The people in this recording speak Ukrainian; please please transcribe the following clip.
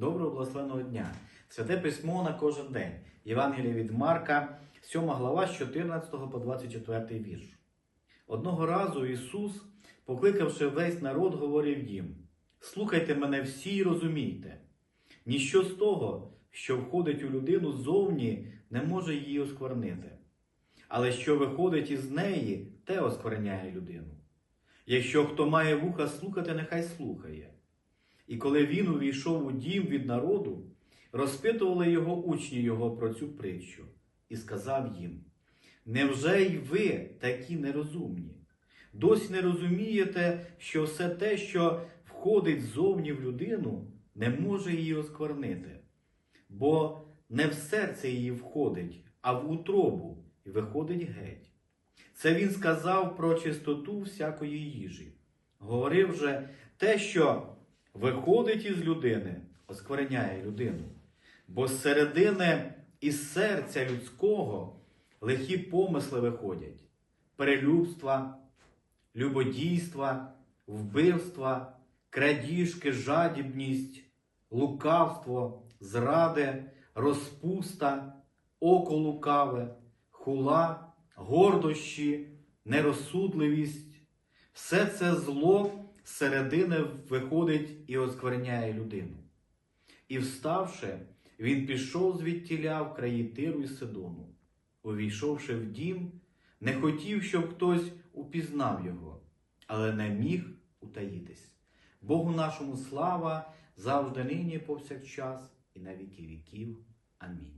Доброго благословеного дня! Святе письмо на кожен день. Євангеліє від Марка, 7 глава з 14 по 24 вірш. Одного разу Ісус, покликавши весь народ, говорив їм: Слухайте мене всі й розумійте. Ніщо з того, що входить у людину ззовні, не може її осквернити. Але що виходить із неї, те оскверняє людину. Якщо хто має вуха слухати, нехай слухає. І коли він увійшов у дім від народу, розпитували його учні його про цю притчу, і сказав їм: Невже й ви такі нерозумні? Досі не розумієте, що все те, що входить ззовні в людину, не може її осквернити, бо не в серце її входить, а в утробу і виходить геть. Це він сказав про чистоту всякої їжі. Говорив же те, що виходить із людини, оскверняє людину. Бо з середини із серця людського лихі помисли виходять: перелюбства, любодійства, вбивства, крадіжки, жадібність, лукавство, зради, розпуста, око лукаве, хула, гордощі, нерозсудливість. Все це зло середини виходить і оскверняє людину. І вставши, він пішов звідтіля в краї Тиру і Сидону. Увійшовши в дім, не хотів, щоб хтось упізнав його, але не міг утаїтись. Богу нашому слава завжди нині повсякчас, і на віки віків. Амінь.